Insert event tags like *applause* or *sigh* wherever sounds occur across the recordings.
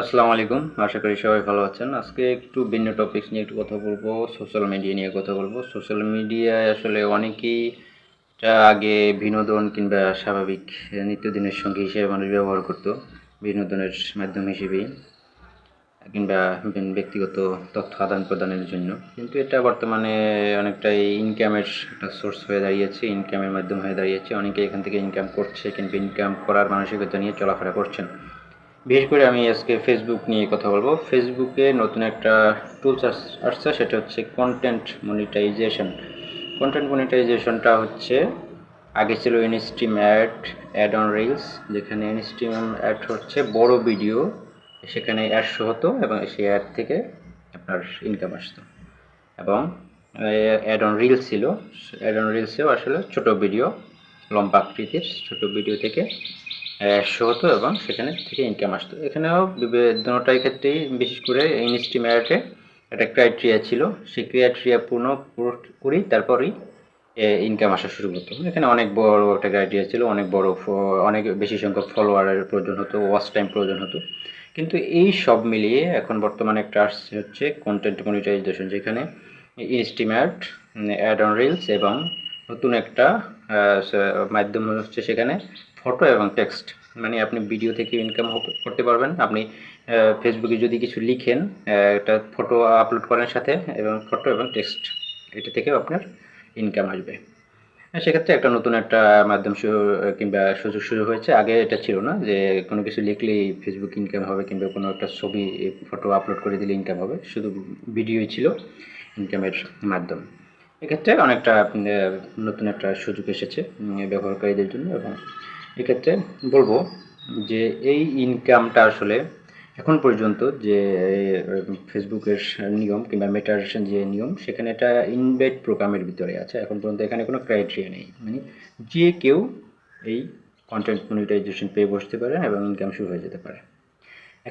আসসালামু আলাইকুম। আশা করি সবাই ভালো আছেন। আজকে একটু ভিন্ন টপিকস নিয়ে একটু কথা বলব সোশ্যাল মিডিয়া নিয়ে কথা বলব। সোশ্যাল মিডিয়ায় আসলে অনেকেই আগে বিনোদন কিংবা স্বাভাবিক নিত্যদিনের সঙ্গী হিসেবে মানুষ ব্যবহার করতো, বিনোদনের মাধ্যম হিসেবেই, কিংবা ব্যক্তিগত তথ্য আদান প্রদানের জন্য। কিন্তু এটা বর্তমানে অনেকটাই ইনকামের একটা সোর্স হয়ে দাঁড়িয়েছে ইনকামের মাধ্যম হয়ে দাঁড়িয়েছে। অনেকে এখান থেকে ইনকাম করছে কিন্তু ইনকাম করার মানসিকতা নিয়ে চলাফেরা করছেন। বিশেষ করে আমি আজকে ফেসবুক নিয়ে কথা বলব। ফেসবুকে নতুন একটা টুলস আসছে, সেটা হচ্ছে কন্টেন্ট মনিটাইজেশন কন্টেন্ট মনিটাইজেশনটা হচ্ছে, আগে ছিল instream ad ad on reels যেখানে ইনস্ট্রিম অ্যাড হচ্ছে বড় ভিডিও সেখানে অ্যাডশো হতো এবং সেই অ্যাড থেকে আপনার ইনকাম আসতো। এবং অ্যাড অন রিলস ছিল। অ্যাড অন রিলসেও আসলে ছোট ভিডিও লম্বা আকৃতির ছোট ভিডিও থেকে শো হতো এবং সেখানে থেকে ইনকাম আসতো। এখানেও দুটাই ক্ষেত্রেই বিশেষ করে ইনস্ট্রিম অ্যাডে একটা ক্রাইটেরিয়া ছিল। সেই ক্রাইটেরিয়া পূর্ণ করি তারপরেই ইনকাম আসা শুরু হতো এখানে অনেক বড় একটা ক্রাইটেরিয়া ছিল, অনেক বড় অনেক বেশি সংখ্যক ফলোয়ারের প্রয়োজন হতো ওয়াচ টাইম প্রয়োজন হতো। কিন্তু এই সব মিলিয়ে এখন বর্তমানে একটা আসছে হচ্ছে কন্টেন্ট মনিটাইজেশন যেখানে ইনস্টিম্যাট অ্যাড অন রিলস এবং নতুন একটা মাধ্যম হচ্ছে সেখানে ফটো এবং টেক্সট মানে আপনি ভিডিও থেকে ইনকাম করতে পারবেন। আপনি ফেসবুকে যদি কিছু লিখেন একটা ফটো আপলোড করার সাথে এবং ফটো এবং টেক্সট এটা থেকেও আপনার ইনকাম আসবে। সেক্ষেত্রে একটা নতুন একটা মাধ্যম কিংবা সুযোগ সুযোগ হয়েছে। আগে এটা ছিল না যে কোনো কিছু লিখলেই ফেসবুক ইনকাম হবে, কিংবা কোনো একটা ছবি ফটো আপলোড করে দিলে ইনকাম হবে। শুধু ভিডিওই ছিল ইনকামের মাধ্যম। এক্ষেত্রে অনেকটা নতুন একটা সুযোগ এসেছে ব্যবহারকারীদের জন্য এবং এক্ষেত্রে বলব যে এই ইনকামটা আসলে এখন পর্যন্ত যে ফেসবুকের নিয়ম কিংবা মেটার যে নিয়ম, সেখানে এটা ইনভাইট প্রোগ্রামের ভিতরে আছে। এখন পর্যন্ত এখানে কোনো ক্রাইটেরিয়া নেই। মানে যে কেউ এই কন্টেন্ট মনিটাইজেশন পেয়ে বসতে পারে এবং ইনকাম শুরু হয়ে যেতে পারে।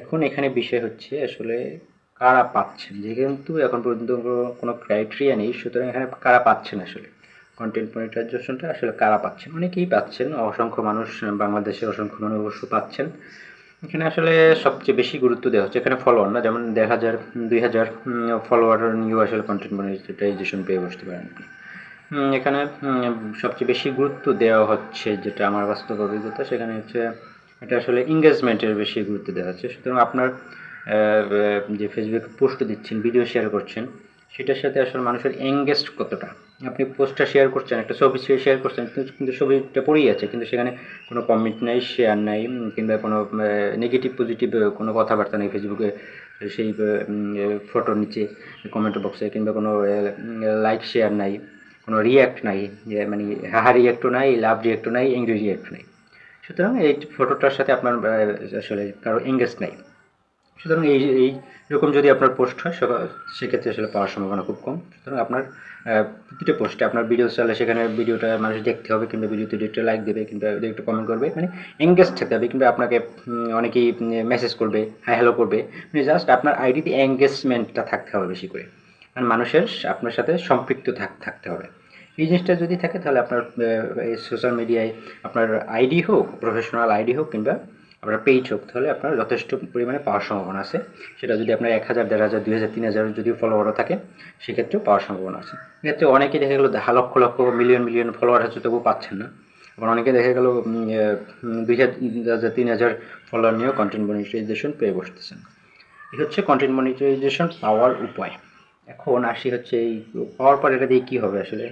এখন এখানে বিষয় হচ্ছে আসলে কারা পাচ্ছেন? যেহেতু এখন পর্যন্ত কোনো ক্রাইটেরিয়া নেই, সুতরাং এখানে কারা পাচ্ছেন আসলে? কন্টেন্ট মনিটাইজেশনটা আসলে কারা পাচ্ছেন? অনেকেই পাচ্ছেন, অসংখ্য মানুষ বাংলাদেশে অসংখ্য মানুষ অবশ্য পাচ্ছেন। এখানে আসলে সবচেয়ে বেশি গুরুত্ব দেওয়া হচ্ছে, এখানে ফলোয়ার না, যেমন দেড় হাজার, দুই হাজার ফলোয়ার নিউ আসলে কন্টেন্ট মনিটাইজেশন পেয়ে বসতে পারেন এখানে সবচেয়ে বেশি গুরুত্ব দেওয়া হচ্ছে যেটা আমার বাস্তব অভিজ্ঞতা, সেখানে হচ্ছে এটা আসলে এঙ্গেজমেন্টের বেশি গুরুত্ব দেওয়া হচ্ছে। সুতরাং আপনার যে ফেসবুকে পোস্ট দিচ্ছেন ভিডিও শেয়ার করছেন, সেটার সাথে আসলে মানুষের এঙ্গেজ কতটা? আপনি পোস্টটা শেয়ার করছেন, একটা ছবি শেয়ার করছেন, কিন্তু ছবিটা পড়েই আছে, কিন্তু সেখানে কোনো কমেন্ট নাই শেয়ার নাই কিংবা কোনো নেগেটিভ পজিটিভ কোনো কথাবার্তা নেই ফেসবুকে সেই ফটোর নিচে কমেন্ট বক্সে কিংবা কোনো লাইক শেয়ার নাই, কোনো রিয়্যাক্ট নাই মানে হাহা রিয়্যাক্টও নাই লাভ রিয়্যাক্টও নাই এংরি রিয়্যাক্ট নাই। সুতরাং এই ফটোটার সাথে আপনার আসলে কারও এঙ্গেজ নাই। সুতরাং এই এই এরকম যদি আপনার পোস্ট হয় সেক্ষেত্রে আসলে পাওয়ার সম্ভাবনা খুব কম। সুতরাং আপনার প্রতিটা পোস্টে আপনার ভিডিও চালে সেখানে ভিডিওটা মানুষ দেখতে হবে, কিংবা ভিডিওতে একটা লাইক দেবে, কিংবা একটু কমেন্ট করবে মানে এঙ্গেজ থাকতে হবে, কিংবা আপনাকে অনেকেই মেসেজ করবে হ্যাঁ হ্যালো করবে। মানে জাস্ট আপনার আইডিতে এঙ্গেজমেন্টটা থাকতে হবে বেশি করে। মানে মানুষের আপনার সাথে সম্পৃক্ত থাকতে হবে। এই জিনিসটা যদি থাকে, তাহলে আপনার সোশ্যাল মিডিয়ায় আপনার আইডি হোক প্রফেশনাল আইডি হোক, কিংবা আপনার পেজ হোক তাহলে আপনার যথেষ্ট পরিমাণে পাওয়ার সম্ভাবনা আছে। সেটা যদি আপনার এক হাজার দেড় হাজার দুই হাজার তিন হাজার যদি ফলোয়ারও থাকে সেক্ষেত্রেও পাওয়ার সম্ভাবনা আছে। এক্ষেত্রে অনেকেই দেখা গেলো lakh lakh million million follower আছে তবুও পাচ্ছেন না। আবার অনেকে দেখা গেলো দুই হাজার তিন হাজার ফলোয়ার নিয়েও কন্টেন্ট মনিটাইজেশন পেয়ে বসতেছেন। এই হচ্ছে কন্টেন্ট মনিটাইজেশন পাওয়ার উপায়। এখন আসি হচ্ছে এই পাওয়ার পর এটা দিয়ে কী হবে আসলে?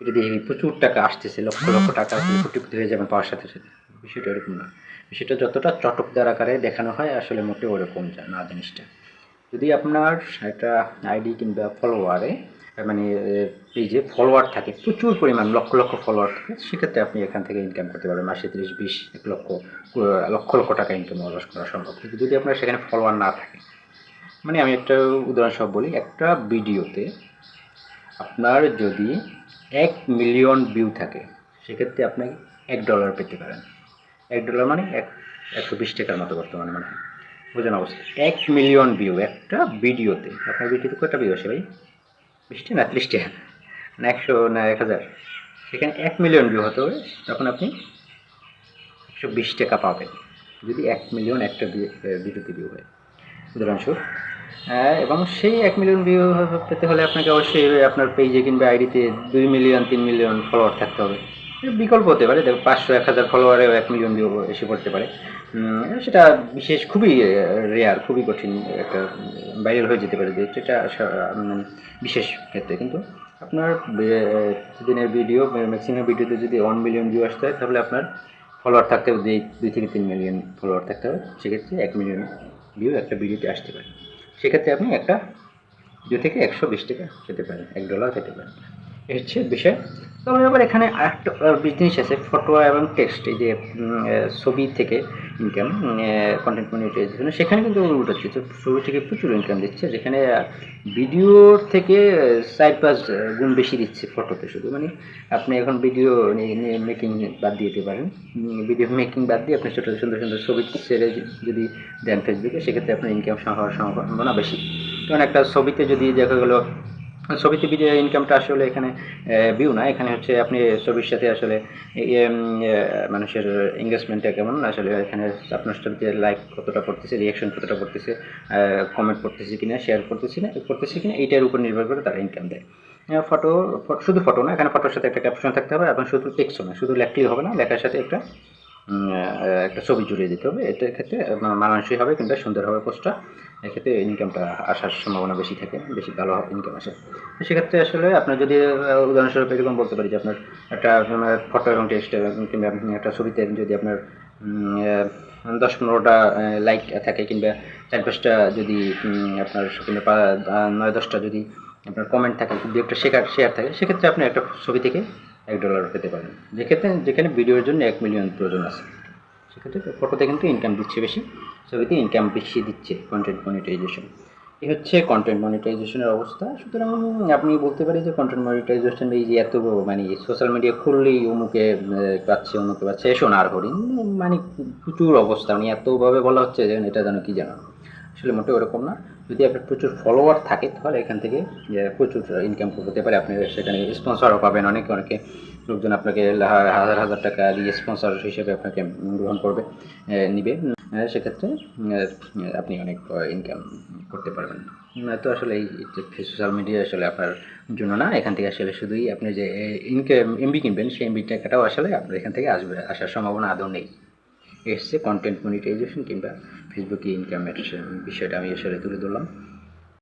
এটা দিয়ে প্রচুর টাকা আসতেছে লক্ষ লক্ষ টাকা *gasps* কোটিপতি হয়ে যাবেন পাওয়ার সাথে সাথে। বিষয়টা এরকম না। সেটা যতটা চটকদার আকারে দেখানো হয়, আসলে মোটে ওরকম না জিনিসটা। যদি আপনার একটা আইডি কিংবা ফলোয়ারে মানে যে ফলোয়ার থাকে, প্রচুর পরিমাণ, লক্ষ লক্ষ ফলোয়ার থাকে, সেক্ষেত্রে আপনি এখান থেকে ইনকাম করতে পারবেন। মাসে তিরিশ, বিশ, এক লক্ষ লক্ষ লক্ষ টাকা ইনকাম করা সম্ভব। কিন্তু যদি আপনার সেখানে ফলোয়ার না থাকে মানে আমি একটা উদাহরণসহ বলি, একটা ভিডিওতে আপনার যদি এক মিলিয়ন ভিউ থাকে, সেক্ষেত্রে আপনি এক ডলার পেতে পারেন। এক ডলার মানে এক, একশো বিশ টাকার মতো বর্তমানে মানে বোঝানো অবস্থা? এক মিলিয়ন ভিউ একটা ভিডিওতে। আপনার ভিডিওতে কয়টা ভিউ আসে ভাই? বিশটা না ত্রিশটা? না একশো, না এক হাজার? সেখানে এক মিলিয়ন ভিউ হতে হবে তখন আপনি একশো বিশ টাকা পাবেন। যদি এক মিলিয়ন একটা ভিডিওতে ভিউ হয়। উদাহরণস্বরূপ এবং সেই এক মিলিয়ন ভিউ পেতে হলে আপনাকে অবশ্যই আপনার পেজে কিংবা আইডিতে দুই মিলিয়ন তিন মিলিয়ন ফলোয়ার থাকতে হবে। বিকল্প হতে পারে। দেখো, পাঁচশো, এক হাজার ফলোয়ারেও এক মিলিয়ন ভিউ এসে পড়তে পারে। সেটা বিশেষ খুবই রেয়ার খুবই কঠিন একটা ভাইরাল হয়ে যেতে পারে সেটা বিশেষ ক্ষেত্রে। কিন্তু আপনার দিনের ভিডিও ম্যাক্সিমাম ভিডিওতে যদি ওয়ান মিলিয়ন ভিউ আসতে হয়, তাহলে আপনার ফলোয়ার থাকতে হবে দুই থেকে তিন মিলিয়ন ফলোয়ার থাকতে হবে। সেক্ষেত্রে এক মিলিয়ন ভিউ একটা ভিডিওতে আসতে পারে। সেক্ষেত্রে আপনি একটা ভিডিও থেকে একশো বিশ টাকা পেতে পারেন, এক ডলার পেতে পারেন। এই হচ্ছে বিষয় তবে আবার এখানে আরেকটা জিনিস আছে ফটো এবং টেক্সট এই যে ছবি থেকে ইনকাম কন্টেন্ট মনিটাইজেশন সেখানে কিন্তু উল্টো হচ্ছে। ছবি থেকে প্রচুর ইনকাম দিচ্ছে, যেখানে ভিডিওর থেকে চার পাঁচ গুণ বেশি দিচ্ছে ফটোতে শুধু। মানে আপনি এখন ভিডিও মেকিং বাদ দিয়ে দিতে পারেন। ভিডিও মেকিং বাদ দিয়ে আপনি ছোটো, সুন্দর সুন্দর ছবি ছেড়ে যদি দেন ফেসবুকে সেক্ষেত্রে আপনার ইনকাম হওয়ার সম্ভাবনা বেশি। কারণ একটা ছবিতে যদি দেখা গেলো ছবিতে ভিডিও ইনকামটা আসলে এখানে ভিউ না, এখানে হচ্ছে আপনি ছবির সাথে আসলে মানুষের এঙ্গেজমেন্টটা কেমন? আসলে এখানে আপনার ছবিতে লাইক কতটা পড়তেছে রিয়াকশন কতটা পড়তেছে কমেন্ট করতেছে কিনা শেয়ার করতেছে না করতেছে কিনা, এইটার উপর নির্ভর করে তারা ইনকাম দেয়। ফটো শুধু ফটো না, এখানে ফটোর সাথে একটা ক্যাপশন থাকতে হবে এবং শুধু টেক্সটও না, শুধু লেখলেই হবে না, লেখার সাথে একটা একটা ছবি জুড়িয়ে দিতে হবে। এটার ক্ষেত্রে মানানসই হবে কিংবা সুন্দর হবে পোস্টটা। এক্ষেত্রে ইনকামটা আসার সম্ভাবনা বেশি থাকে, বেশি ভালো ইনকাম আসে। সেক্ষেত্রে আসলে আপনার যদি উদাহরণস্বরূপ এরকম বলতে পারি যে আপনার একটা ফটো এবং টেক্সট কিংবা একটা ছবিতে যদি আপনার দশ পনেরোটা লাইক থাকে কিংবা চার পাঁচটা যদি আপনার কিংবা নয় দশটা যদি আপনার কমেন্ট থাকে দু একটা শেখার শেয়ার থাকে, সেক্ষেত্রে আপনি একটা ছবি থেকে এক ডলার পেতে পারেন। যেক্ষেত্রে যেখানে ভিডিওর জন্য এক মিলিয়ন প্রয়োজন আছে। সেক্ষেত্রে ফটোতে কিন্তু ইনকাম দিচ্ছে বেশি, ছবিতে ইনকাম বেশি দিচ্ছে কন্টেন্ট মনিটাইজেশন এই হচ্ছে কন্টেন্ট মনিটাইজেশনের অবস্থা। সুতরাং আপনি বলতে পারেন যে কন্টেন্ট মনিটাইজেশন এই যে এত মানে সোশ্যাল মিডিয়া খুললেই অমুকে পাচ্ছে অমুকে পাচ্ছে সোনার হরিণ মানে প্রচুর অবস্থা। মানে এতভাবে বলা হচ্ছে যে এটা যেন কি জানো আসলে মোটেও ওরকম না। যদি আপনার প্রচুর ফলোয়ার থাকে, তাহলে এখান থেকে প্রচুর ইনকাম করতে পারে। আপনি সেখানে স্পন্সরও পাবেন। অনেকে অনেকে লোকজন আপনাকে হাজার হাজার টাকা দিয়ে স্পন্সর হিসেবে আপনাকে গ্রহণ করবে নিবে। সেক্ষেত্রে আপনি অনেক ইনকাম করতে পারবেন। তো আসলে এই সোশ্যাল মিডিয়া আসলে আপনার জন্য না। এখান থেকে আসলে শুধুই আপনি যে ইনকাম এমবি কিনবেন, সেই এমবি টাকাটাও আসলে আপনার এখান থেকে আসবে, আসার সম্ভাবনা আদৌ নেই। এসছে কন্টেন্ট মনিটাইজেশন কিংবা ফেসবুকে ইনকামের বিষয়টা আমি আসলে তুলে ধরলাম।